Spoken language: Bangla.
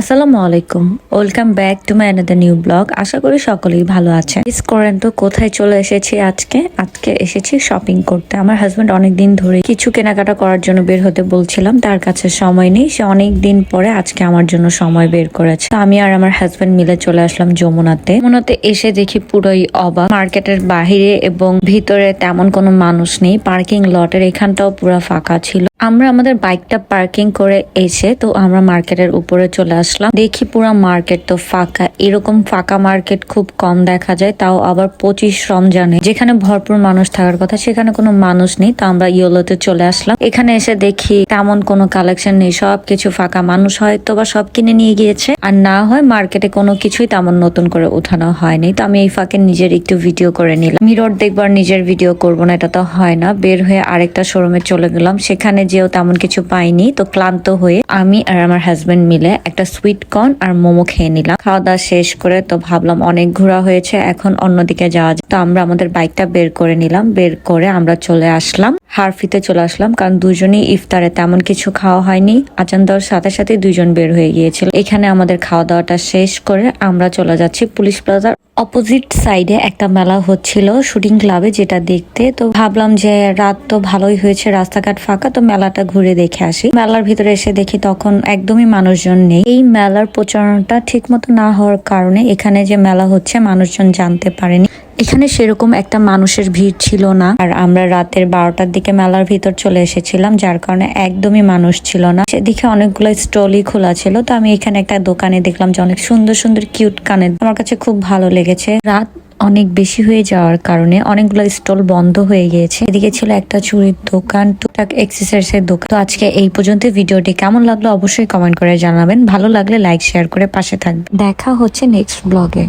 আসসালামু আলাইকুম। Welcome back to my another new blog আশা করি সকলেই ভালো আছেন। মিস করেন তো কোথায় চলে এসেছি আজকে? আজকে এসেছি শপিং করতে। আমার হাজব্যান্ড অনেক দিন ধরে কিছু কেনাকাটা করার জন্য বের হতে বলছিলাম। তার কাছে সময় নেই। সে অনেক দিন পরে আজকে আমার জন্য সময় বের করেছে। তো আমি আর আমার হাজব্যান্ড মিলে চলে আসলাম যমুনাতে। যমুনাতে এসে দেখি পুরোই অবাক। মার্কেটের বাহিরে এবং ভিতরে তেমন কোনো মানুষ নেই। পার্কিং লটের এখানটাও পুরো ফাঁকা ছিল। আমরা আমাদের বাইকটা পার্কিং করে এসে তো আমরা মার্কেটের উপরে চলে আসলাম। দেখি পুরো মার্কেট তো ফাঁকা। এরকম ফাঁকা মার্কেট খুব কম দেখা যায়, তাও আবার পঁচিশ রমজানে। যেখানে ভরপুর মানুষ থাকার কথা, সেখানে কোনো মানুষ নেই, তো আমরা ইয়েলোতে চলে আসলাম। এখানে এসে দেখি তেমন কোনো কালেকশন নেই সব কিছু ফাঁকা। মানুষ হয়তো বা সব কিনে নিয়ে গিয়েছে, আর না হয় মার্কেটে কোনো কিছুই তেমন নতুন করে উঠানো হয়নি। তো আমি এই ফাঁকে নিজের একটু ভিডিও করে নিলাম। মিরর দেখবার নিজের ভিডিও করব না, এটা তো হয় না। বের হয়ে আরেকটা শোরুমে চলে গেলাম। সেখানে যেও তেমন কিছু পাইনি, তো ক্লান্ত হয়ে আমি আর আমার হাজবেন্ড মিলে একটা সুইট কর্ন আর মোমো খেয়ে নিলাম। খাওয়া দাওয়া শেষ করে তো ভাবলাম অনেক ঘোরা হয়েছে, এখন অন্যদিকে যাওয়া যায় তো আমরা আমাদের বাইকটা বের করে নিলাম, বের করে আমরা চলে আসলাম। হারফিতে চলে আসলাম, কারণ দুজনই ইফতারে তেমন কিছু খাওয়া হয়নি। আচান দেওয়ার সাথে সাথে দুজন বের হয়ে গিয়েছিল। এখানে আমাদের খাওয়া দাওয়াটা শেষ করে আমরা চলে যাচ্ছি পুলিশ প্লাজার অপোজিট সাইডে একটা মেলা হচ্ছিল শুটিং ক্লাবে যেটা দেখতে। তো ভাবলাম যে রাত তো ভালোই হয়েছে, রাস্তাঘাট ফাঁকা, তো মেলাটা ঘুরে দেখে আসি। মেলার ভিতরে এসে দেখি তখন একদমই মানুষজন নেই। এই মেলার প্রচারণাটা ঠিক মতো না হওয়ার কারণে এখানে যে মেলা হচ্ছে, মানুষজন জানতে পারেনি। এখানে সেরকম একটা মানুষের ভিড় ছিল না। আর আমরা রাতের বারোটার দিকে মেলার ভিতর চলে এসেছিলাম, যার কারণে একদমই মানুষ ছিল না। সেদিকে অনেকগুলো স্টলই খোলা ছিল, তো আমি এখানে একটা দোকানে দেখলাম যে অনেক সুন্দর সুন্দর, কিউট কানে আমার কাছে খুব ভালো লেগেছে। রাত অনেক বেশি হয়ে যাওয়ার কারণে অনেকগুলো স্টল বন্ধ হয়ে গিয়েছে। এদিকে ছিল একটা চুরির দোকান, টুকটাক এক্সারসাইজের দোকান। তো আজকে এই পর্যন্ত ভিডিওটি কেমন লাগল অবশ্যই কমেন্ট করে জানাবেন। ভালো লাগলে লাইক, শেয়ার করে পাশে থাকবেন। দেখা হচ্ছে নেক্সট ব্লগে।